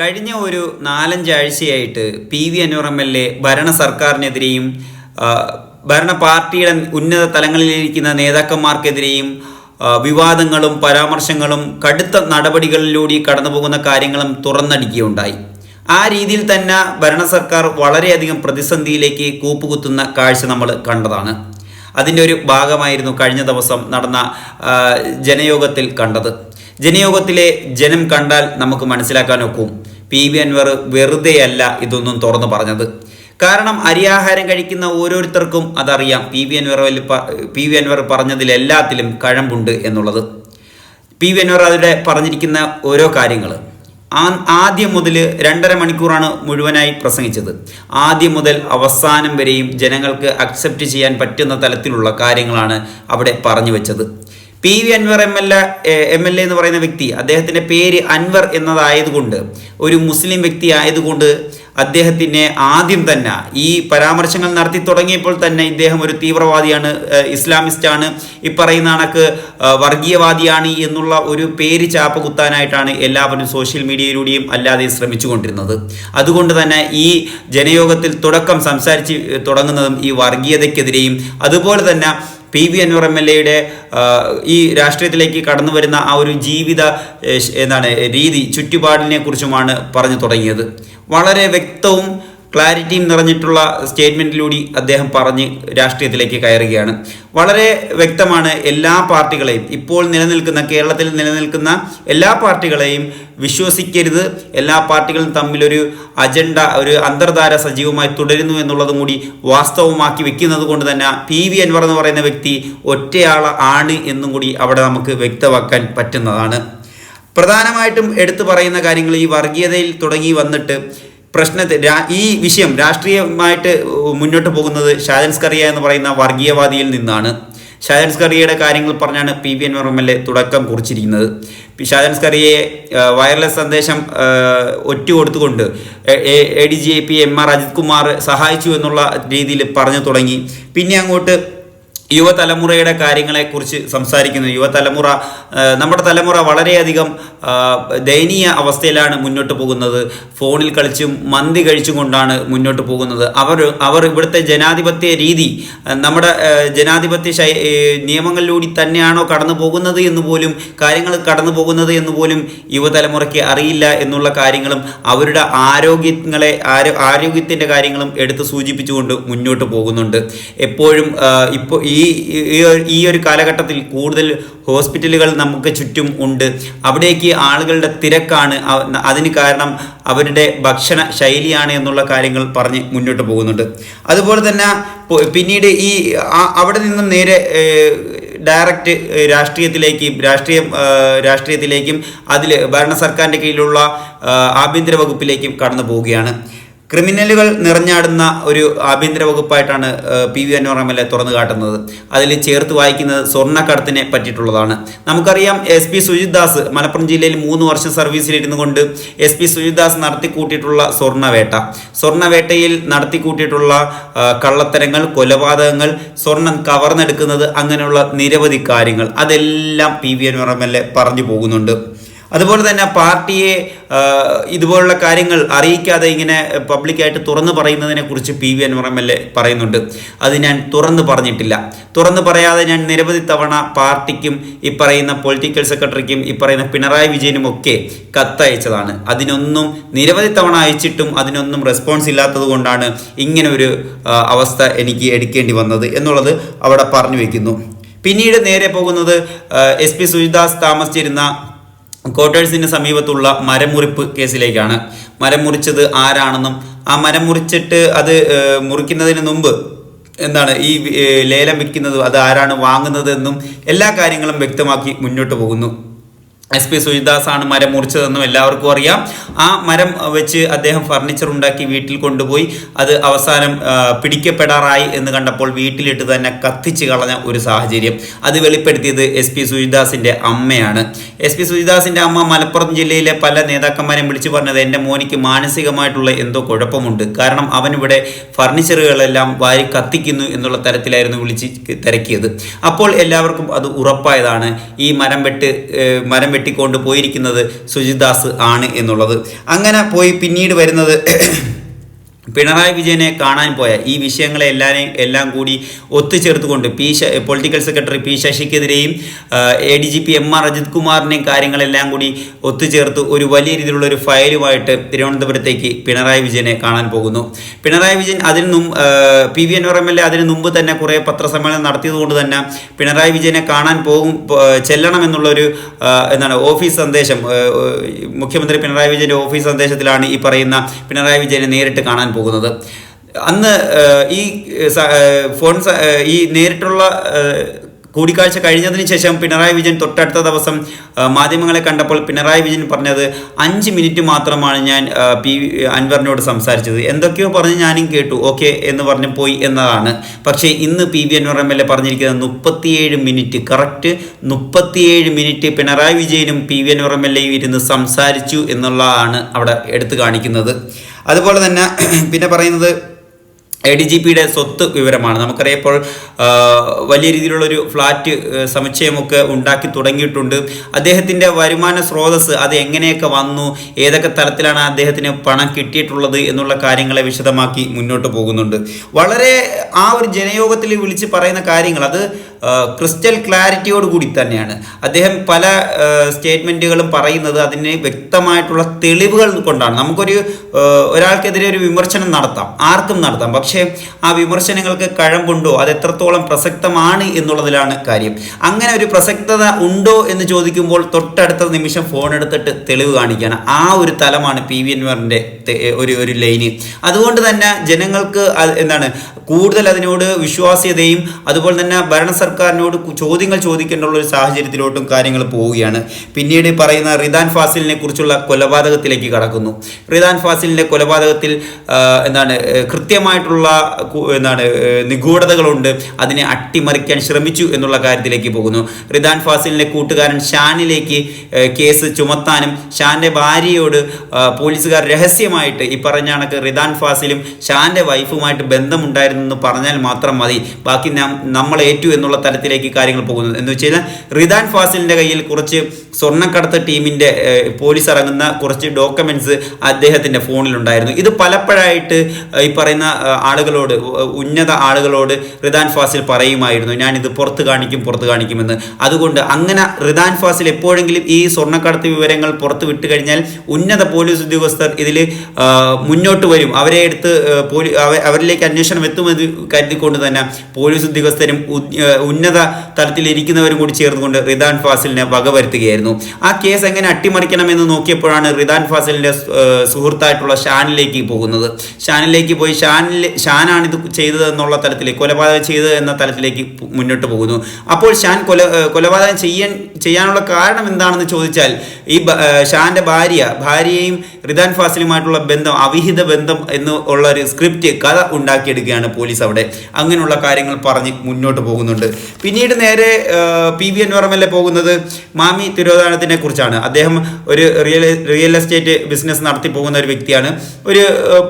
കഴിഞ്ഞ ഒരു നാലഞ്ചാഴ്ചയായിട്ട് P V Anvar M L A ഭരണ സർക്കാരിനെതിരെയും ഭരണ പാർട്ടിയുടെ ഉന്നത തലങ്ങളിലിരിക്കുന്ന നേതാക്കന്മാർക്കെതിരെയും വിവാദങ്ങളും പരാമർശങ്ങളും കടുത്ത നടപടികളിലൂടെ കടന്നു പോകുന്ന കാര്യങ്ങളും തുറന്നടിക്കുകയുണ്ടായി. ആ രീതിയിൽ തന്നെ ഭരണ സർക്കാർ വളരെയധികം പ്രതിസന്ധിയിലേക്ക് കൂപ്പുകുത്തുന്ന കാഴ്ച നമ്മൾ കണ്ടതാണ്. അതിന്റെ ഒരു ഭാഗമായിരുന്നു കഴിഞ്ഞ ദിവസം നടന്ന ജനയോഗത്തിൽ കണ്ടത്. ജനയോഗത്തിലെ ജനം കണ്ടാൽ നമുക്ക് മനസ്സിലാക്കാൻ ഒക്കും പി വി അൻവർ വെറുതെയല്ല ഇതൊന്നും തുറന്നു പറഞ്ഞത്. കാരണം അരിയാഹാരം കഴിക്കുന്ന ഓരോരുത്തർക്കും അതറിയാം P V Anvar P V Anvar പറഞ്ഞതിലെല്ലാത്തിലും കഴമ്പുണ്ട് എന്നുള്ളത്. പി വി അൻവർ അതിലെ പറഞ്ഞിരിക്കുന്ന ഓരോ കാര്യങ്ങൾ ആദ്യം മുതൽ രണ്ടര മണിക്കൂറാണ് മുഴുവനായി പ്രസംഗിച്ചത്. ആദ്യം മുതൽ അവസാനം വരെയും ജനങ്ങൾക്ക് അക്സെപ്റ്റ് ചെയ്യാൻ പറ്റുന്ന തലത്തിലുള്ള കാര്യങ്ങളാണ് അവിടെ പറഞ്ഞു വെച്ചത്. P V Anvar M L A L A എന്ന് പറയുന്ന വ്യക്തി അദ്ദേഹത്തിന്റെ പേര് അൻവർ എന്നതായതുകൊണ്ട് ഒരു മുസ്ലിം വ്യക്തി ആയതുകൊണ്ട് അദ്ദേഹത്തിനെ ആദ്യം തന്നെ ഈ പരാമർശങ്ങൾ നടത്തി തുടങ്ങിയപ്പോൾ തന്നെ ഇദ്ദേഹം ഒരു തീവ്രവാദിയാണ് ഇസ്ലാമിസ്റ്റാണ്. ഈ പറയുന്ന കണക്ക് വർഗീയവാദിയാണ് എന്നുള്ള ഒരു പേര് ചാപ്പ കുത്താനായിട്ടാണ് എല്ലാവരും സോഷ്യൽ മീഡിയയിലൂടെയും അല്ലാതെ ശ്രമിച്ചുകൊണ്ടിരുന്നത്. അതുകൊണ്ട് തന്നെ ഈ ജനയോഗത്തിൽ തുടക്കം സംസാരിച്ച് തുടങ്ങുന്നതും ഈ വർഗീയതയ്ക്കെതിരെയും അതുപോലെ തന്നെ P V Anvar M L എയുടെ ഈ രാഷ്ട്രീയത്തിലേക്ക് കടന്നു വരുന്ന ആ ഒരു ജീവിത എന്താണ് രീതി ചുറ്റുപാടിനെ കുറിച്ചുമാണ് പറഞ്ഞു തുടങ്ങിയത്. വളരെ വ്യക്തവും ക്ലാരിറ്റിയും നിറഞ്ഞിട്ടുള്ള സ്റ്റേറ്റ്മെന്റിലൂടെ അദ്ദേഹം പറഞ്ഞ് രാഷ്ട്രീയത്തിലേക്ക് കയറുകയാണ്. വളരെ വ്യക്തമാണ് എല്ലാ പാർട്ടികളെയും ഇപ്പോൾ നിലനിൽക്കുന്ന കേരളത്തിൽ നിലനിൽക്കുന്ന എല്ലാ പാർട്ടികളെയും വിശ്വസിക്കരുത്. എല്ലാ പാർട്ടികളും തമ്മിലൊരു അജണ്ട ഒരു അന്തർധാര സജീവമായി തുടരുന്നു എന്നുള്ളതും കൂടി വാസ്തവമാക്കി വെക്കുന്നത് കൊണ്ട് തന്നെ പി വി അൻവർ എന്ന് പറയുന്ന വ്യക്തി ഒറ്റയാള ആണ് എന്നും കൂടി അവിടെ നമുക്ക് വ്യക്തമാക്കാൻ പറ്റുന്നതാണ്. പ്രധാനമായിട്ടും എടുത്തു പറയുന്ന കാര്യങ്ങൾ ഈ വർഗീയതയിൽ തുടങ്ങി വന്നിട്ട് പ്രശ്നത്തെ ഈ വിഷയം രാഷ്ട്രീയമായിട്ട് മുന്നോട്ട് പോകുന്നത് ഷാജൻ സ്കറിയ എന്ന് പറയുന്ന വർഗീയവാദിയിൽ നിന്നാണ്. ഷാജൻ സ്കറിയയുടെ കാര്യങ്ങൾ പറഞ്ഞാണ് P V N M L A തുടക്കം കുറിച്ചിരിക്കുന്നത്. പി ഷാജൻ സ്കറിയയെ വയർലെസ് സന്ദേശം ഒറ്റ കൊടുത്തുകൊണ്ട് A D G P M R Ajith Kumar സഹായിച്ചു എന്നുള്ള രീതിയിൽ പറഞ്ഞു തുടങ്ങി. പിന്നെ അങ്ങോട്ട് യുവതലമുറയുടെ കാര്യങ്ങളെക്കുറിച്ച് സംസാരിക്കുന്നു യുവതലമുറ നമ്മുടെ തലമുറ വളരെയധികം ദയനീയ അവസ്ഥയിലാണ് മുന്നോട്ട് പോകുന്നത്. ഫോണിൽ കളിച്ചും മന്തി കഴിച്ചും കൊണ്ടാണ് മുന്നോട്ട് പോകുന്നത്. അവർ അവർ ഇവിടുത്തെ ജനാധിപത്യ രീതി നമ്മുടെ ജനാധിപത്യ ശൈ നിയമങ്ങളിലൂടെ തന്നെയാണോ കടന്നു പോകുന്നത് എന്ന് പോലും കാര്യങ്ങൾ കടന്നു പോകുന്നത് എന്ന് പോലും യുവതലമുറയ്ക്ക് അറിയില്ല എന്നുള്ള കാര്യങ്ങളും അവരുടെ ആരോഗ്യങ്ങളെ ആരോ ആരോഗ്യത്തിന്റെ കാര്യങ്ങളും എടുത്ത് സൂചിപ്പിച്ചുകൊണ്ട് മുന്നോട്ട് പോകുന്നുണ്ട്. എപ്പോഴും ഇപ്പോൾ ഈ ഈ ഈ ഒരു കാലഘട്ടത്തിൽ കൂടുതൽ ഹോസ്പിറ്റലുകൾ നമുക്ക് ചുറ്റും ഉണ്ട്. അവിടേക്ക് ആളുകളുടെ തിരക്കാണ് അതിന് കാരണം അവരുടെ ഭക്ഷണ ശൈലിയാണ് എന്നുള്ള കാര്യങ്ങൾ പറഞ്ഞ് മുന്നോട്ട് പോകുന്നുണ്ട്. അതുപോലെ തന്നെ പിന്നീട് ഈ അവിടെ നിന്നും നേരെ ഡയറക്റ്റ് രാഷ്ട്രീയത്തിലേക്ക് രാഷ്ട്രീയം രാഷ്ട്രീയത്തിലേക്കും അതിൽ ഭരണ സർക്കാരിന്റെ കീഴിലുള്ള ആഭ്യന്തര വകുപ്പിലേക്കും കടന്നു പോവുകയാണ്. ക്രിമിനലുകൾ നിറഞ്ഞാടുന്ന ഒരു ആഭ്യന്തര വകുപ്പായിട്ടാണ് P V Anvar M L A തുറന്നു കാട്ടുന്നത്. അതിൽ ചേർത്ത് വായിക്കുന്നത് സ്വർണക്കടത്തിനെ പറ്റിയിട്ടുള്ളതാണ്. നമുക്കറിയാം എസ് പി സുജിത് ദാസ് മലപ്പുറം ജില്ലയിൽ മൂന്ന് വർഷം സർവീസിലിരുന്നു കൊണ്ട് എസ് പി സുജിത് ദാസ് നടത്തിക്കൂട്ടിയിട്ടുള്ള സ്വർണവേട്ട. സ്വർണവേട്ടയിൽ നടത്തിക്കൂട്ടിയിട്ടുള്ള കള്ളത്തരങ്ങൾ കൊലപാതകങ്ങൾ സ്വർണം കവർന്നെടുക്കുന്നത് അങ്ങനെയുള്ള നിരവധി കാര്യങ്ങൾ അതെല്ലാം P V Anvar M L A പറഞ്ഞു പോകുന്നുണ്ട്. അതുപോലെ തന്നെ പാർട്ടിയെ ഇതുപോലുള്ള കാര്യങ്ങൾ അറിയിക്കാതെ ഇങ്ങനെ പബ്ലിക്കായിട്ട് തുറന്നു പറയുന്നതിനെ കുറിച്ച് P V Anvar M L A പറയുന്നുണ്ട്. അത് ഞാൻ തുറന്നു പറഞ്ഞിട്ടില്ല. തുറന്നു പറയാതെ ഞാൻ നിരവധി തവണ പാർട്ടിക്കും ഈ പറയുന്ന പൊളിറ്റിക്കൽ സെക്രട്ടറിക്കും ഈ പറയുന്ന പിണറായി വിജയനും ഒക്കെ കത്തയച്ചതാണ്. അതിനൊന്നും നിരവധി തവണ അയച്ചിട്ടും അതിനൊന്നും റെസ്പോൺസ് ഇല്ലാത്തത് കൊണ്ടാണ് ഇങ്ങനെ ഒരു അവസ്ഥ എനിക്ക് എടുക്കേണ്ടി വന്നത് എന്നുള്ളത് അവിടെ പറഞ്ഞു വയ്ക്കുന്നു പിന്നീട് നേരെ പോകുന്നത് എസ് പി സുജിദാസ് താമസിച്ചിരുന്ന ക്വാർട്ടേഴ്സിന് സമീപത്തുള്ള മരമുറിപ്പ് കേസിലേക്കാണ്. മരം മുറിച്ചത് ആരാണെന്നും ആ മരം മുറിച്ചിട്ട് അത് മുറിക്കുന്നതിന് മുമ്പ് എന്താണ് ഈ ലേലം വിൽക്കുന്നത് അത് ആരാണ് വാങ്ങുന്നതെന്നും എല്ലാ കാര്യങ്ങളും വ്യക്തമാക്കി മുന്നോട്ട് പോകുന്നു. എസ് പി സുജിദാസ് ആണ് മരം മുറിച്ചതെന്നും എല്ലാവർക്കും അറിയാം. ആ മരം വെച്ച് അദ്ദേഹം ഫർണിച്ചർ ഉണ്ടാക്കി വീട്ടിൽ കൊണ്ടുപോയി. അത് അവസാനം പിടിക്കപ്പെടാറായി എന്ന് കണ്ടപ്പോൾ വീട്ടിലിട്ട് തന്നെ കത്തിച്ച് കളഞ്ഞ ഒരു സാഹചര്യം. അത് വെളിപ്പെടുത്തിയത് എസ് പി സുജിദാസിന്റെ അമ്മയാണ്. എസ് പി സുജിദാസിന്റെ അമ്മ മലപ്പുറം ജില്ലയിലെ പല നേതാക്കന്മാരെയും വിളിച്ചു പറഞ്ഞത് എന്റെ മോനിക്ക് മാനസികമായിട്ടുള്ള എന്തോ കുഴപ്പമുണ്ട്. കാരണം അവനിവിടെ ഫർണിച്ചറുകളെല്ലാം വാരി കത്തിക്കുന്നു എന്നുള്ള തരത്തിലായിരുന്നു വിളിച്ച് തിരക്കിയത്. അപ്പോൾ എല്ലാവർക്കും അത് ഉറപ്പായതാണ്. ഈ മരം വെട്ട് മരം വെട്ടിക്കൊണ്ട് പോയിരിക്കുന്നത് സുജിദാസ് ആണ് എന്നുള്ളത്. അങ്ങനെ പോയി പിന്നീട് വരുന്നത് പിണറായി വിജയനെ കാണാൻ പോയ ഈ വിഷയങ്ങളെ എല്ലാവരെയും എല്ലാം കൂടി ഒത്തുചേർത്തുകൊണ്ട് P political secretary P ശശിക്കെതിരെയും A D G P M R Ajith കുമാറിനെയും കാര്യങ്ങളെല്ലാം കൂടി ഒത്തുചേർത്ത് ഒരു വലിയ രീതിയിലുള്ള ഒരു ഫയലുമായിട്ട് തിരുവനന്തപുരത്തേക്ക് പിണറായി വിജയനെ കാണാൻ പോകുന്നു. പിണറായി വിജയൻ അതിന് മുമ്പ് P V Anvar M L A അതിന് മുമ്പ് തന്നെ കുറേ പത്രസമ്മേളനം നടത്തിയതുകൊണ്ട് തന്നെ പിണറായി വിജയനെ കാണാൻ പോകും ചെല്ലണം എന്നുള്ളൊരു എന്താണ് ഓഫീസ് സന്ദേശം മുഖ്യമന്ത്രി പിണറായി വിജയന്റെ ഓഫീസ് സന്ദേശത്തിലാണ് ഈ പറയുന്ന പിണറായി വിജയനെ നേരിട്ട് കാണാൻ പോകുന്നത് അന്ന് ഈ ഫോൺ ഈ നേരിട്ടുള്ള കൂടിക്കാഴ്ച കഴിഞ്ഞതിന് ശേഷം പിണറായി വിജയൻ തൊട്ടടുത്ത ദിവസം മാധ്യമങ്ങളെ കണ്ടപ്പോൾ പിണറായി വിജയൻ പറഞ്ഞത് അഞ്ച് മിനിറ്റ് മാത്രമാണ് ഞാൻ പി അൻവറിനോട് സംസാരിച്ചത്. എന്തൊക്കെയോ പറഞ്ഞ് ഞാനും കേട്ടു. ഓക്കെ എന്ന് പറഞ്ഞ് പോയി എന്നതാണ്. പക്ഷേ ഇന്ന് P V Anvar M L A പറഞ്ഞിരിക്കുന്നത് മുപ്പത്തിയേഴ് മിനിറ്റ്. കറക്റ്റ് മുപ്പത്തിയേഴ് മിനിറ്റ് പിണറായി വിജയനും P V Anvar M L എയും ഇരുന്ന് സംസാരിച്ചു എന്നുള്ളതാണ് അവിടെ എടുത്തു കാണിക്കുന്നത്. അതുപോലെ തന്നെ പിന്നെ പറയുന്നത് എ ഡി ജി പിയുടെ സ്വത്ത് വിവരമാണ്. നമുക്കറിയാം ഇപ്പോൾ ആ, വലിയ രീതിയിലുള്ളൊരു ഫ്ലാറ്റ് സമുച്ചയമൊക്കെ ഉണ്ടാക്കി തുടങ്ങിയിട്ടുണ്ട്. അദ്ദേഹത്തിന്റെ വരുമാന സ്രോതസ് അത് എങ്ങനെയൊക്കെ വന്നു? ഏതൊക്കെ തരത്തിലാണ് അദ്ദേഹത്തിന് പണം കിട്ടിയിട്ടുള്ളത് എന്നുള്ള കാര്യങ്ങളെ വിശദമാക്കി മുന്നോട്ട് പോകുന്നുണ്ട്. വളരെ ആ ഒരു ജനയോഗത്തിൽ വിളിച്ച് പറയുന്ന കാര്യങ്ങൾ അത് ക്രിസ്റ്റൽ ക്ലാരിറ്റിയോട് കൂടി തന്നെയാണ്. അദ്ദേഹം പല സ്റ്റേറ്റ്മെന്റുകളും പറയുന്നത് അതിന് വ്യക്തമായിട്ടുള്ള തെളിവുകൾ കൊണ്ടാണ്. നമുക്കൊരു ഒരാൾക്കെതിരെ ഒരു വിമർശനം നടത്താം. ആർക്കും നടത്താം. പക്ഷേ ആ വിമർശനങ്ങൾക്ക് കഴമ്പുണ്ടോ? അത് എത്രത്തോളം പ്രസക്തമാണ് എന്നുള്ളതിലാണ് കാര്യം. അങ്ങനെ ഒരു പ്രസക്തത ഉണ്ടോ എന്ന് ചോദിക്കുമ്പോൾ തൊട്ടടുത്ത നിമിഷം ഫോൺ എടുത്തിട്ട് തെളിവ് കാണിക്കുകയാണ്. ആ ഒരു തലമാണ് പി വി എൻവറിന്റെ ഒരു ഒരു ലൈന്. അതുകൊണ്ട് തന്നെ ജനങ്ങൾക്ക് എന്താണ് കൂടുതൽ അതിനോട് വിശ്വാസ്യതയും അതുപോലെ തന്നെ ഭരണ സർക്കാരിനോട് ചോദ്യങ്ങൾ ചോദിക്കേണ്ടുള്ള ഒരു സാഹചര്യത്തിലോട്ടും കാര്യങ്ങൾ പോവുകയാണ്. പിന്നീട് പറയുന്ന റിദാൻ ഫാസിലിനെ കുറിച്ചുള്ള കൊലപാതകത്തിലേക്ക് കടക്കുന്നു. റിദാൻ ഫാസിലിന്റെ കൊലപാതകത്തിൽ എന്താണ് കൃത്യമായിട്ടുള്ള എന്താണ് നിഗൂഢതകളുണ്ട്. അതിനെ അട്ടിമറിക്കാൻ ശ്രമിച്ചു എന്നുള്ള കാര്യത്തിലേക്ക് പോകുന്നു. റിദാൻ ഫാസിലിന്റെ കൂട്ടുകാരൻ ഷാനിലേക്ക് കേസ് ചുമത്താനും ഷാന്റെ ഭാര്യയോട് പോലീസുകാർ രഹസ്യമായിട്ട് ഈ പറഞ്ഞ കണക്ക് റിദാൻ ഫാസിലും ഷാന്റെ വൈഫുമായിട്ട് ബന്ധമുണ്ടായിരുന്നു എന്ന് പറഞ്ഞാൽ മാത്രം മതി. ബാക്കി നാം നമ്മൾ ഏറ്റു എന്നുള്ള തലത്തിലേക്ക് കാര്യങ്ങൾ പോകുന്നത്. എന്ന് വെച്ച് കഴിഞ്ഞാൽ റിദാൻ ഫാസിലിന്റെ കയ്യിൽ കുറച്ച് സ്വർണക്കടത്ത് ടീമിന്റെ പോലീസ് ഇറങ്ങുന്ന കുറച്ച് ഡോക്യുമെന്റ്സ് അദ്ദേഹത്തിന്റെ ഫോണിലുണ്ടായിരുന്നു. ഇത് പലപ്പോഴായിട്ട് ഈ പറയുന്ന ആളുകളോട് ഉന്നത ആളുകളോട് റിദാൻ ഫാസിൽ പറയുമായിരുന്നു. ഞാനിത് പുറത്ത് കാണിക്കും പുറത്ത് കാണിക്കുമെന്ന്. അതുകൊണ്ട് അങ്ങനെ റിദാൻ ഫാസിൽ എപ്പോഴെങ്കിലും ഈ സ്വർണക്കടത്ത് വിവരങ്ങൾ പുറത്ത് വിട്ട് കഴിഞ്ഞാൽ ഉന്നത പോലീസ് ഉദ്യോഗസ്ഥർ ഇതിൽ മുന്നോട്ട് വരും. അവരെ എടുത്ത് അവരിലേക്ക് അന്വേഷണം എത്തുമെന്ന് കരുതിക്കൊണ്ട് തന്നെ പോലീസ് ഉദ്യോഗസ്ഥരും ഉന്നത തലത്തിലിരിക്കുന്നവരും കൂടി ചേർന്നുകൊണ്ട് റിദാൻ ഫാസിലിനെ വകവരുത്തുകയായിരുന്നു ആ കേസ് എങ്ങനെ അട്ടിമറിക്കണമെന്ന് നോക്കിയപ്പോഴാണ് റിദാൻ ഫാസിലിന്റെ സുഹൃത്തായിട്ടുള്ള ഷാനിലേക്ക് പോകുന്നത്. ഷാനിലേക്ക് പോയി ഷാനിൽ ഷാനാണ് ഇത് ചെയ്തത് എന്നുള്ള തലത്തിലേക്ക് കൊലപാതകം ചെയ്തത് എന്ന തലത്തിലേക്ക് മുന്നോട്ട് പോകുന്നു. അപ്പോൾ ഷാൻ കൊല കൊലപാതകം ചെയ്യാൻ ചെയ്യാനുള്ള കാരണം എന്താണെന്ന് ചോദിച്ചാൽ ഈ ഷാന്റെ ഭാര്യ ഭാര്യയും റിദാൻ ഫാസിലുമായിട്ടുള്ള ബന്ധം അവിഹിത ബന്ധം എന്ന് ഉള്ള ഒരു സ്ക്രിപ്റ്റ് കഥ ഉണ്ടാക്കിയെടുക്കുകയാണ് പോലീസ് അവിടെ. അങ്ങനെയുള്ള കാര്യങ്ങൾ പറഞ്ഞ് മുന്നോട്ട് പോകുന്നുണ്ട്. പിന്നീട് നേരെ P V Anvar M L A പോകുന്നത് മാമി തിരോധാനത്തിനെ കുറിച്ചാണ്. അദ്ദേഹം ഒരു റിയൽ റിയൽ എസ്റ്റേറ്റ് ബിസിനസ് നടത്തി പോകുന്ന ഒരു വ്യക്തിയാണ്. ഒരു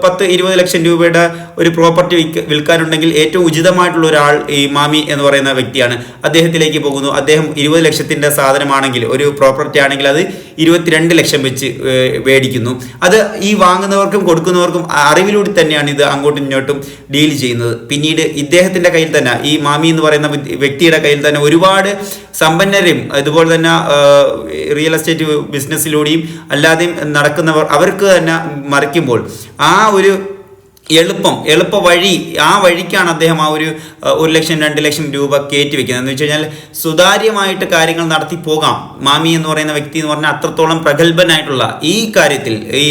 പത്ത് ഇരുപത് ലക്ഷം രൂപയുടെ ഒരു പ്രോപ്പർട്ടി വിൽക്ക വിൽക്കാനുണ്ടെങ്കിൽ ഏറ്റവും ഉചിതമായിട്ടുള്ള ഒരാൾ ഈ മാമി എന്ന് പറയുന്ന വ്യക്തിയാണ്. അദ്ദേഹത്തിലേക്ക് പോകുന്നു. അദ്ദേഹം ഇരുപത് ലക്ഷത്തിന്റെ സാധനമാണെങ്കിൽ ഒരു പ്രോപ്പർട്ടി ആണെങ്കിൽ അത് ഇരുപത്തിരണ്ട് ലക്ഷം വെച്ച് മേടിക്കുന്നു. അത് ഈ വാങ്ങുന്നവർക്കും കൊടുക്കുന്നവർക്കും അറിവിലൂടെ തന്നെയാണ് ഇത് അങ്ങോട്ടും ഇങ്ങോട്ടും ഡീൽ ചെയ്യുന്നത്. പിന്നീട് ഇദ്ദേഹത്തിന്റെ കയ്യിൽ തന്നെ ഈ മാമി എന്ന് പറയുന്ന വ്യക്തിയുടെ കയ്യിൽ തന്നെ ഒരുപാട് സമ്പന്നരെയും അതുപോലെ തന്നെ റിയൽ എസ്റ്റേറ്റ് ബിസിനസ്സിലൂടെയും അല്ലാതെയും നടക്കുന്നവർ അവർക്ക് തന്നെ മറിക്കുമ്പോൾ ആ ഒരു എളുപ്പം എളുപ്പ വഴി ആ വഴിക്കാണ് അദ്ദേഹം ആ ഒരു ഒരു ലക്ഷം രണ്ട് ലക്ഷം രൂപ കയറ്റി വെക്കുന്നത്. എന്ന് വെച്ച് കഴിഞ്ഞാൽ സുതാര്യമായിട്ട് കാര്യങ്ങൾ നടത്തി പോകാം. മാമി എന്ന് പറയുന്ന വ്യക്തി എന്ന് പറഞ്ഞാൽ അത്രത്തോളം പ്രഗത്ഭനായിട്ടുള്ള ഈ കാര്യത്തിൽ ഈ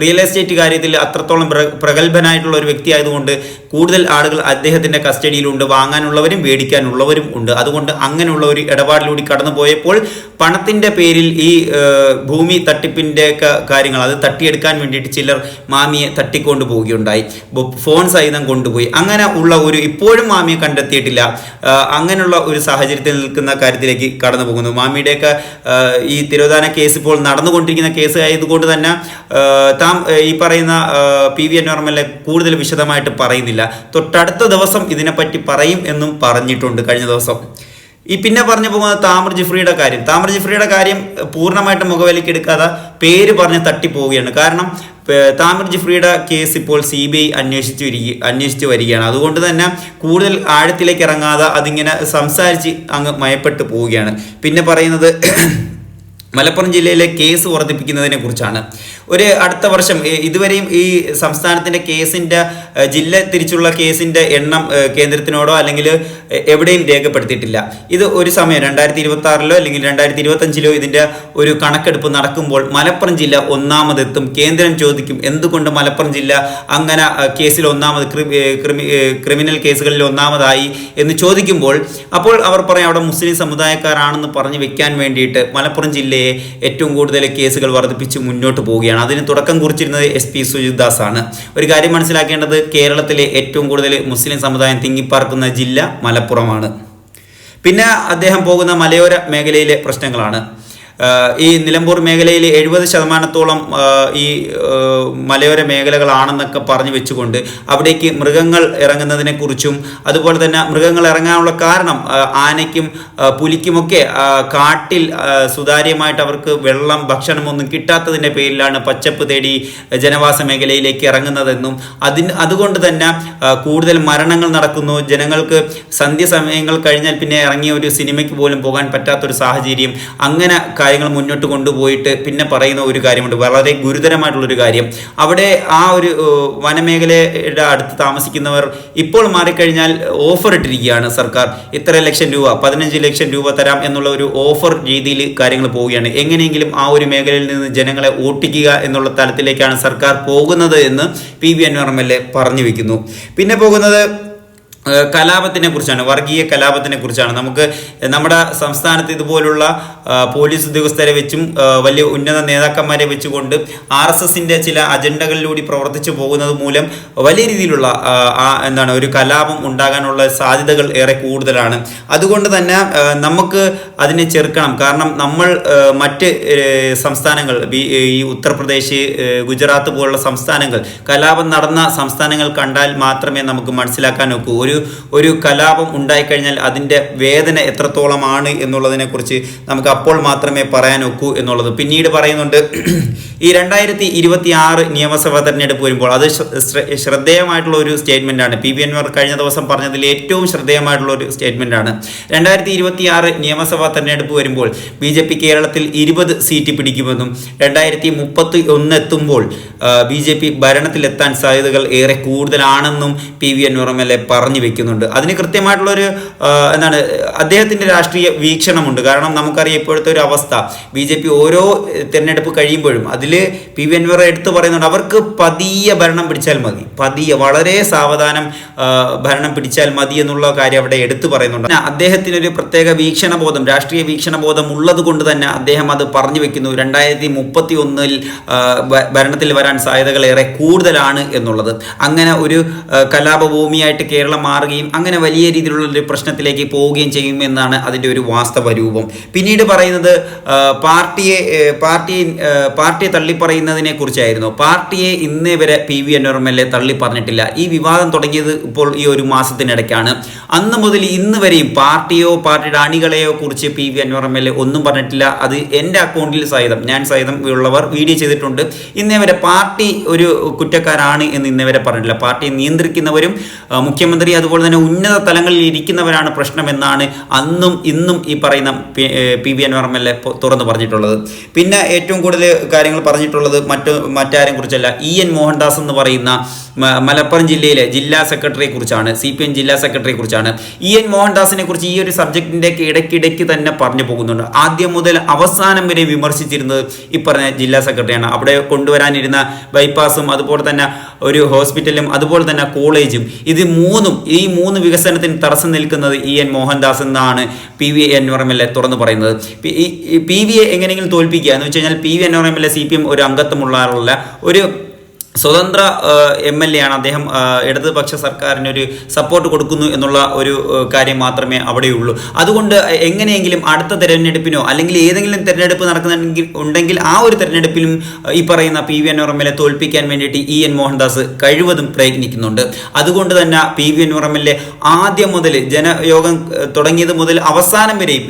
റിയൽ എസ്റ്റേറ്റ് കാര്യത്തിൽ അത്രത്തോളം പ്ര- പ്രഗത്ഭനായിട്ടുള്ള ഒരു വ്യക്തി ആയതുകൊണ്ട് കൂടുതൽ ആളുകൾ അദ്ദേഹത്തിന്റെ കസ്റ്റഡിയിലുണ്ട്. വാങ്ങാനുള്ളവരും മേടിക്കാനുള്ളവരും ഉണ്ട്. അതുകൊണ്ട് അങ്ങനെയുള്ള ഒരു ഇടപാടിലൂടെ കടന്നു പോയപ്പോൾ പണത്തിന്റെ പേരിൽ ഈ ഭൂമി തട്ടിപ്പിന്റെ കാര്യങ്ങൾ അത് തട്ടിയെടുക്കാൻ വേണ്ടിയിട്ട് ചിലർ മാമിയെ തട്ടിക്കൊണ്ടു പോവുകയുണ്ടായി ഫോൺ സഹിതം കൊണ്ടുപോയി. അങ്ങനെ ഉള്ള ഒരു ഇപ്പോഴും മാമിയെ കണ്ടെത്തിയിട്ടില്ല. അങ്ങനെയുള്ള ഒരു സാഹചര്യത്തിൽ നിൽക്കുന്ന കാര്യത്തിലേക്ക് കടന്നു പോകുന്നു. മാമിയുടെയൊക്കെ ഈ തിരോധാന കേസ് ഇപ്പോൾ നടന്നുകൊണ്ടിരിക്കുന്ന കേസ് ആയതുകൊണ്ട് തന്നെ താം ഈ പറയുന്ന പി വി എൻ കൂടുതൽ വിശദമായിട്ട് പറയുന്നില്ല. തൊട്ടടുത്ത ദിവസം ഇതിനെപ്പറ്റി പറയും എന്നും പറഞ്ഞിട്ടുണ്ട് കഴിഞ്ഞ ദിവസം. ഈ പിന്നെ പറഞ്ഞു പോകുന്നത് താമർ ജിഫ്രിയുടെ കാര്യം. താമർ ജിഫ്രിയുടെ കാര്യം പൂർണമായിട്ട് മുഖവിലേക്ക് എടുക്കാതെ പേര് പറഞ്ഞ് തട്ടിപ്പോവുകയാണ്. കാരണം താമർ ജിഫ്രിയുടെ കേസ് ഇപ്പോൾ സി ബി ഐ അന്വേഷിച്ചു അന്വേഷിച്ച് വരികയാണ്. അതുകൊണ്ട് തന്നെ കൂടുതൽ ആഴത്തിലേക്ക് ഇറങ്ങാതെ അതിങ്ങനെ സംസാരിച്ച് അങ്ങ് മയപ്പെട്ടു പോവുകയാണ്. പിന്നെ പറയുന്നത് മലപ്പുറം ജില്ലയിലെ കേസ് വർദ്ധിപ്പിക്കുന്നതിനെ കുറിച്ചാണ്. ഒരു അടുത്ത വർഷം ഇതുവരെയും ഈ സംസ്ഥാനത്തിന്റെ കേസിന്റെ ജില്ല തിരിച്ചുള്ള കേസിന്റെ എണ്ണം കേന്ദ്രത്തിനോടോ അല്ലെങ്കിൽ എവിടെയും രേഖപ്പെടുത്തിയിട്ടില്ല. ഇത് ഒരു സമയം രണ്ടായിരത്തി ഇരുപത്തി ആറിലോ അല്ലെങ്കിൽ രണ്ടായിരത്തി ഇരുപത്തി അഞ്ചിലോ ഇതിന്റെ ഒരു കണക്കെടുപ്പ് നടക്കുമ്പോൾ മലപ്പുറം ജില്ല ഒന്നാമതെത്തും. കേന്ദ്രം ചോദിക്കും എന്തുകൊണ്ട് മലപ്പുറം ജില്ല അങ്ങനെ കേസിൽ ഒന്നാമത് ക്രിമിനൽ കേസുകളിൽ ഒന്നാമതായി എന്ന് ചോദിക്കുമ്പോൾ അപ്പോൾ അവർ പറയും അവിടെ മുസ്ലിം സമുദായക്കാരാണെന്ന് പറഞ്ഞു വെക്കാൻ വേണ്ടിയിട്ട് മലപ്പുറം ജില്ലയെ ഏറ്റവും കൂടുതൽ കേസുകൾ വർദ്ധിപ്പിച്ച് മുന്നോട്ട് പോവുകയാണ്. അതിന് തുടക്കം കുറിച്ചിരുന്നത് എസ് പി സുജിദാസ് ആണ് ഒരു കാര്യം മനസ്സിലാക്കേണ്ടത് കേരളത്തിലെ ഏറ്റവും കൂടുതൽ മുസ്ലിം സമുദായം തിങ്ങിപ്പാർക്കുന്ന ജില്ല മലപ്പുറമാണ്. പിന്നെ അദ്ദേഹം പോകുന്ന മലയോര മേഖലയിലെ പ്രശ്നങ്ങളാണ്. ഈ നിലമ്പൂർ മേഖലയിൽ എഴുപത് ശതമാനത്തോളം ഈ മലയോര മേഖലകളാണെന്നൊക്കെ പറഞ്ഞു വെച്ചുകൊണ്ട് അവിടേക്ക് മൃഗങ്ങൾ ഇറങ്ങുന്നതിനെക്കുറിച്ചും അതുപോലെ തന്നെ മൃഗങ്ങൾ ഇറങ്ങാനുള്ള കാരണം ആനയ്ക്കും പുലിക്കുമൊക്കെ കാട്ടിൽ സുതാര്യമായിട്ട് അവർക്ക് വെള്ളം ഭക്ഷണമൊന്നും കിട്ടാത്തതിന്റെ പേരിലാണ് പച്ചപ്പ് തേടി ജനവാസ മേഖലയിലേക്ക് ഇറങ്ങുന്നതെന്നും അതിന് അതുകൊണ്ട് തന്നെ കൂടുതൽ മരണങ്ങൾ നടക്കുന്നു. ജനങ്ങൾക്ക് സന്ധ്യ സമയങ്ങൾ കഴിഞ്ഞാൽ പിന്നെ ഇറങ്ങിയ ഒരു സിനിമയ്ക്ക് പോലും പോകാൻ പറ്റാത്തൊരു സാഹചര്യം. അങ്ങനെ കാര്യങ്ങൾ മുന്നോട്ട് കൊണ്ടുപോയിട്ട് പിന്നെ പറയുന്ന ഒരു കാര്യമുണ്ട്. വളരെ ഗുരുതരമായിട്ടുള്ളൊരു കാര്യം. അവിടെ ആ ഒരു വനമേഖലയുടെ അടുത്ത് താമസിക്കുന്നവർ ഇപ്പോൾ മാറിക്കഴിഞ്ഞാൽ ഓഫർ ഇട്ടിരിക്കുകയാണ് സർക്കാർ. ഇത്ര ലക്ഷം രൂപ പതിനഞ്ച് ലക്ഷം രൂപ തരാം എന്നുള്ള ഒരു ഓഫർ രീതിയിൽ കാര്യങ്ങൾ പോവുകയാണ്. എങ്ങനെയെങ്കിലും ആ ഒരു മേഖലയിൽ നിന്ന് ജനങ്ങളെ ഓട്ടിക്കുക എന്നുള്ള തലത്തിലേക്കാണ് സർക്കാർ പോകുന്നത് എന്ന് P V Anvar M L A പറഞ്ഞു വെക്കുന്നു. പിന്നെ പോകുന്നത് കലാപത്തിനെ കുറിച്ചാണ് വർഗീയ കലാപത്തിനെ കുറിച്ചാണ് നമുക്ക് നമ്മുടെ സംസ്ഥാനത്ത് ഇതുപോലുള്ള പോലീസ് ഉദ്യോഗസ്ഥരെ വെച്ചും വലിയ ഉന്നത നേതാക്കന്മാരെ വെച്ചുകൊണ്ട് ആർ എസ് എസിന്റെ ചില അജണ്ടകളിലൂടെ പ്രവർത്തിച്ചു പോകുന്നത് മൂലം വലിയ രീതിയിലുള്ള എന്താണ് ഒരു കലാപം ഉണ്ടാകാനുള്ള സാധ്യതകൾ ഏറെ കൂടുതലാണ്. അതുകൊണ്ട് തന്നെ നമുക്ക് അതിനെ ചെറുക്കണം. കാരണം നമ്മൾ മറ്റ് സംസ്ഥാനങ്ങൾ ഈ ഉത്തർപ്രദേശ് ഗുജറാത്ത് പോലുള്ള സംസ്ഥാനങ്ങൾ കലാപം നടന്ന സംസ്ഥാനങ്ങൾ കണ്ടാൽ മാത്രമേ നമുക്ക് മനസ്സിലാക്കാൻ ഒക്കൂ. ഒരു ഒരു ഒരു കലാപം ഉണ്ടായിക്കഴിഞ്ഞാൽ അതിന്റെ വേദന എത്രത്തോളമാണ് എന്നുള്ളതിനെക്കുറിച്ച് നമുക്ക് അപ്പോൾ മാത്രമേ പറയാനൊക്കൂ എന്നുള്ളത്. പിന്നീട് പറയുന്നുണ്ട് ഈ രണ്ടായിരത്തി ഇരുപത്തി ആറ് നിയമസഭാ തെരഞ്ഞെടുപ്പ് വരുമ്പോൾ അത് ശ്ര- ശ്ര- ശ്രദ്ധേയമായിട്ടുള്ള ഒരു സ്റ്റേറ്റ്മെന്റാണ്. പി ബി അൻവർ കഴിഞ്ഞ ദിവസം പറഞ്ഞതിൽ ഏറ്റവും ശ്രദ്ധേയമായിട്ടുള്ള ഒരു സ്റ്റേറ്റ്മെന്റാണ്. രണ്ടായിരത്തി ഇരുപത്തി ആറ് നിയമസഭാ തെരഞ്ഞെടുപ്പ് വരുമ്പോൾ ബി ജെ പി കേരളത്തിൽ ഇരുപത് സീറ്റ് പിടിക്കുമെന്നും രണ്ടായിരത്തി മുപ്പത്തി ഒന്ന് എത്തുമ്പോൾ ബി ജെ പി ഭരണത്തിലെത്താൻ സാധ്യതകൾ ഏറെ കൂടുതലാണെന്നും P V Anvar M L A പറഞ്ഞു വെക്കുന്നുണ്ട്. അതിന് കൃത്യമായിട്ടുള്ളൊരു എന്താണ് അദ്ദേഹത്തിന്റെ രാഷ്ട്രീയ വീക്ഷണമുണ്ട്. കാരണം നമുക്കറിയാം ഇപ്പോഴത്തെ ഒരു അവസ്ഥ. ബി ജെ പി ഓരോ തിരഞ്ഞെടുപ്പ് കഴിയുമ്പോഴും അതിൽ പി വി അൻവർ എടുത്തു പറയുന്നുണ്ട് അവർക്ക് പതിയെ ഭരണം പിടിച്ചാൽ മതി. പതിയെ വളരെ സാവധാനം ഭരണം പിടിച്ചാൽ മതി എന്നുള്ള കാര്യം അവിടെ എടുത്തു പറയുന്നുണ്ട്. അദ്ദേഹത്തിനൊരു പ്രത്യേക വീക്ഷണബോധം രാഷ്ട്രീയ വീക്ഷണബോധം ഉള്ളത് കൊണ്ട് തന്നെ അദ്ദേഹം അത് പറഞ്ഞു വെക്കുന്നു. രണ്ടായിരത്തി മുപ്പത്തി ഒന്നിൽ ഭരണത്തിൽ വരാൻ സാധ്യതകൾ ഏറെ കൂടുതലാണ് എന്നുള്ളത്. അങ്ങനെ ഒരു കലാപഭൂമിയായിട്ട് കേരളം മാറുകയും അങ്ങനെ വലിയ രീതിയിലുള്ള ഒരു പ്രശ്നത്തിലേക്ക് പോവുകയും ചെയ്യുമെന്നാണ് അതിന്റെ ഒരു വാസ്തവ രൂപം. പിന്നീട് പറയുന്നത് പാർട്ടിയെ പാർട്ടി പാർട്ടിയെ തള്ളിപ്പറയുന്നതിനെ കുറിച്ചായിരുന്നു. പാർട്ടിയെ ഇന്നേ വരെ പി വി എ തള്ളി പറഞ്ഞിട്ടില്ല ഈ വിവാദം തുടങ്ങിയത് ഇപ്പോൾ ഈ ഒരു മാസത്തിനിടയ്ക്കാണ്. അന്ന് മുതൽ ഇന്ന് വരെയും പാർട്ടിയോ പാർട്ടിയുടെ അണികളെയോ കുറിച്ച് പി വി എ ഒന്നും പറഞ്ഞിട്ടില്ല. അത് എന്റെ അക്കൗണ്ടിൽ സഹിതം ഞാൻ സഹിതം ഉള്ളവർ വീഡിയോ ചെയ്തിട്ടുണ്ട്. ഇന്നേ വരെ പാർട്ടി ഒരു കുറ്റക്കാരാണ് എന്ന് ഇന്നേ വരെ പറഞ്ഞിട്ടില്ല. പാർട്ടിയെ നിയന്ത്രിക്കുന്നവരും മുഖ്യമന്ത്രി അതുപോലെ തന്നെ ഉന്നത തലങ്ങളിൽ ഇരിക്കുന്നവരാണ് പ്രശ്നമെന്നാണ് അന്നും ഇന്നും ഈ പറയുന്ന P- V Anvar M L A തുറന്നു പറഞ്ഞിട്ടുള്ളത്. പിന്നെ ഏറ്റവും കൂടുതൽ കാര്യങ്ങൾ പറഞ്ഞിട്ടുള്ളത് മറ്റു മറ്റാരും കുറിച്ചല്ല ഇ എൻ മോഹൻദാസ് എന്ന് പറയുന്ന മലപ്പുറം ജില്ലയിലെ ജില്ലാ സെക്രട്ടറിയെ കുറിച്ചാണ് സി പി എം ജില്ലാ സെക്രട്ടറിയെ കുറിച്ചാണ്. ഇ എൻ മോഹൻദാസിനെ കുറിച്ച് ഈ ഒരു സബ്ജക്റ്റിന്റെ ഇടയ്ക്കിടയ്ക്ക് തന്നെ പറഞ്ഞു പോകുന്നുണ്ട്. ആദ്യം മുതൽ അവസാനം വരെ വിമർശിച്ചിരുന്നത് ഈ പറഞ്ഞ ജില്ലാ സെക്രട്ടറിയാണ്. അവിടെ കൊണ്ടുവരാനിരുന്ന ബൈപ്പാസും അതുപോലെ തന്നെ ഒരു ഹോസ്പിറ്റലും അതുപോലെ തന്നെ കോളേജും. ഇത് മൂന്നും ഈ മൂന്ന് വികസനത്തിന് തടസ്സം നിൽക്കുന്നത് ഇ എൻ മോഹൻദാസ് എന്നാണ് പി വി എൻവറമെല്ലെ തുറന്നു പറയുന്നത്. പി- വി എ എങ്ങനെയെങ്കിലും തോൽപ്പിക്കുക എന്ന് വെച്ച് കഴിഞ്ഞാൽ പി വി എൻവറമെല്ലെ സി പി എം ഒരു അംഗത്വമുള്ള ഒരു സ്വതന്ത്ര എം എൽ എ ആണ് അദ്ദേഹം ഇടതുപക്ഷ സർക്കാരിനൊരു സപ്പോർട്ട് കൊടുക്കുന്നു എന്നുള്ള ഒരു കാര്യം മാത്രമേ അവിടെയുള്ളൂ. അതുകൊണ്ട് എങ്ങനെയെങ്കിലും അടുത്ത തെരഞ്ഞെടുപ്പിനോ അല്ലെങ്കിൽ ഏതെങ്കിലും തെരഞ്ഞെടുപ്പ് നടക്കുന്നുണ്ടെങ്കിൽ ഉണ്ടെങ്കിൽ ആ ഒരു തെരഞ്ഞെടുപ്പിലും ഈ പറയുന്ന പി വി എ തോൽപ്പിക്കാൻ വേണ്ടിയിട്ട് ഇ എൻ മോഹൻദാസ് കഴിവതും പ്രയത്നിക്കുന്നുണ്ട്. അതുകൊണ്ട് തന്നെ പി വി എ ആദ്യം മുതൽ ജനയോഗം തുടങ്ങിയത് മുതൽ അവസാനം വരെയും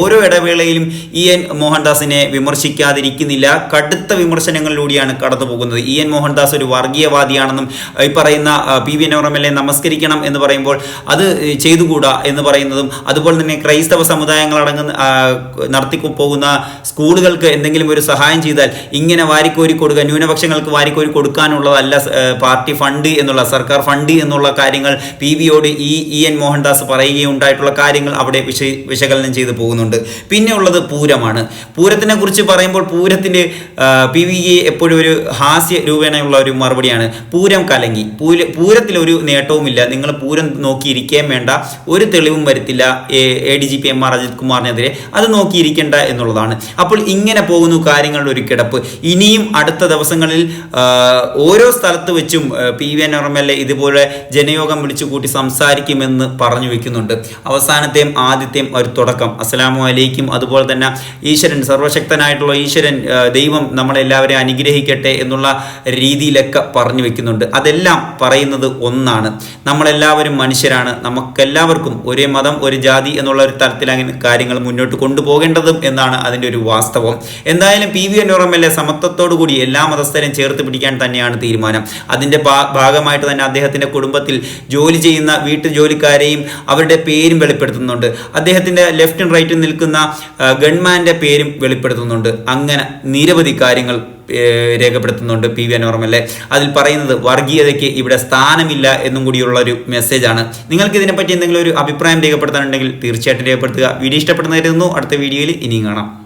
ഓരോ ഇടവേളയിലും ഇ എൻ മോഹൻദാസിനെ വിമർശിക്കാതിരിക്കുന്നില്ല. കടുത്ത വിമർശനങ്ങളിലൂടെയാണ് കടന്നു പോകുന്നത് ഇ എൻ മോഹൻദാസ് ഒരു വർഗീയവാദിയാണെന്നും ഈ പറയുന്ന പി വി എ നമസ്കരിക്കണം എന്ന് പറയുമ്പോൾ അത് ചെയ്തുകൂടാ എന്ന് പറയുന്നതും അതുപോലെ തന്നെ ക്രൈസ്തവ സമുദായങ്ങൾ അടങ്ങുന്ന നടത്തി പോകുന്ന സ്കൂളുകൾക്ക് എന്തെങ്കിലും ഒരു സഹായം ചെയ്താൽ ഇങ്ങനെ വാരിക്കോരി കൊടുക്കുക ന്യൂനപക്ഷങ്ങൾക്ക് വാരിക്കോരി കൊടുക്കാനുള്ളതല്ല പാർട്ടി ഫണ്ട് എന്നുള്ള സർക്കാർ ഫണ്ട് എന്നുള്ള കാര്യങ്ങൾ പി വിയോട് ഈ ഇ എൻ മോഹൻദാസ് പറയുകയുണ്ടായിട്ടുള്ള കാര്യങ്ങൾ അവിടെ വിശ വിശകലനം ചെയ്തു പോകുന്നുണ്ട്. പിന്നെ ഉള്ളത് പൂരമാണ്. പൂരത്തിനെ കുറിച്ച് പറയുമ്പോൾ പൂരത്തിന്റെ പി വി എപ്പോഴും ഒരു ഹാസ്യ രൂപേണയുള്ള ഒരു മറുപടിയാണ്. പൂരം കലങ്ങി. പൂര പൂരത്തിൽ ഒരു നേട്ടവുമില്ല. നിങ്ങൾ പൂരം നോക്കിയിരിക്കുകയും വേണ്ട. ഒരു തെളിവും വരുത്തില്ല A D G P M R Ajith കുമാറിനെതിരെ. അത് നോക്കിയിരിക്കേണ്ട എന്നുള്ളതാണ്. അപ്പോൾ ഇങ്ങനെ പോകുന്നു കാര്യങ്ങളുടെ ഒരു കിടപ്പ്. ഇനിയും അടുത്ത ദിവസങ്ങളിൽ ഓരോ സ്ഥലത്ത് വെച്ചും P V N M L A ഇതുപോലെ ജനയോഗം വിളിച്ചു കൂട്ടി സംസാരിക്കുമെന്ന് പറഞ്ഞു വെക്കുന്നുണ്ട്. അവസാനത്തെയും ആദ്യത്തെയും ഒരു തുടക്കം. അസ്സലാമു അലൈക്കും. അതുപോലെ തന്നെ ഈശ്വരൻ സർവശക്തനായിട്ടുള്ള ഈശ്വരൻ ദൈവം നമ്മളെല്ലാവരെയും അനുഗ്രഹിക്കട്ടെ എന്നുള്ള രീതിയിലൊക്കെ പറഞ്ഞു വെക്കുന്നുണ്ട്. അതെല്ലാം പറയുന്നത് ഒന്നാണ്. നമ്മളെല്ലാവരും മനുഷ്യരാണ്. നമുക്കെല്ലാവർക്കും ഒരേ മതം ഒരു ജാതി എന്നുള്ള ഒരു തരത്തിൽ അങ്ങനെ കാര്യങ്ങൾ മുന്നോട്ട് കൊണ്ടുപോകേണ്ടതും എന്നാണ് അതിന്റെ ഒരു വാസ്തവം. എന്തായാലും പി വി എൻ സമത്വത്തോടു കൂടി എല്ലാ മതസ്ഥരെയും ചേർത്ത് പിടിക്കാൻ തന്നെയാണ് തീരുമാനം. അതിന്റെ ഭാഗമായിട്ട് തന്നെ അദ്ദേഹത്തിന്റെ കുടുംബത്തിൽ ജോലി ചെയ്യുന്ന വീട്ടു ജോലിക്കാരെയും അവരുടെ പേരും വെളിപ്പെടുത്തുന്നുണ്ട്. അദ്ദേഹത്തിന്റെ ലെഫ്റ്റും റൈറ്റും നിൽക്കുന്ന ഗൺമാന്റെ പേരും വെളിപ്പെടുത്തുന്നുണ്ട്. അങ്ങനെ നിരവധി കാര്യങ്ങൾ രേഖപ്പെടുത്തുന്നുണ്ട് പി വി അനോർമല്ലേ അതിൽ പറയുന്നത് വർഗീയതയ്ക്ക് ഇവിടെ സ്ഥാനമില്ല എന്നും കൂടിയുള്ള ഒരു മെസ്സേജാണ്. നിങ്ങൾക്ക് ഇതിനെപ്പറ്റി എന്തെങ്കിലും ഒരു അഭിപ്രായം രേഖപ്പെടുത്താനുണ്ടെങ്കിൽ തീർച്ചയായിട്ടും രേഖപ്പെടുത്തുക. വീഡിയോ ഇഷ്ടപ്പെടുന്നതായിരുന്നു അടുത്ത വീഡിയോയിൽ ഇനിയും കാണാം.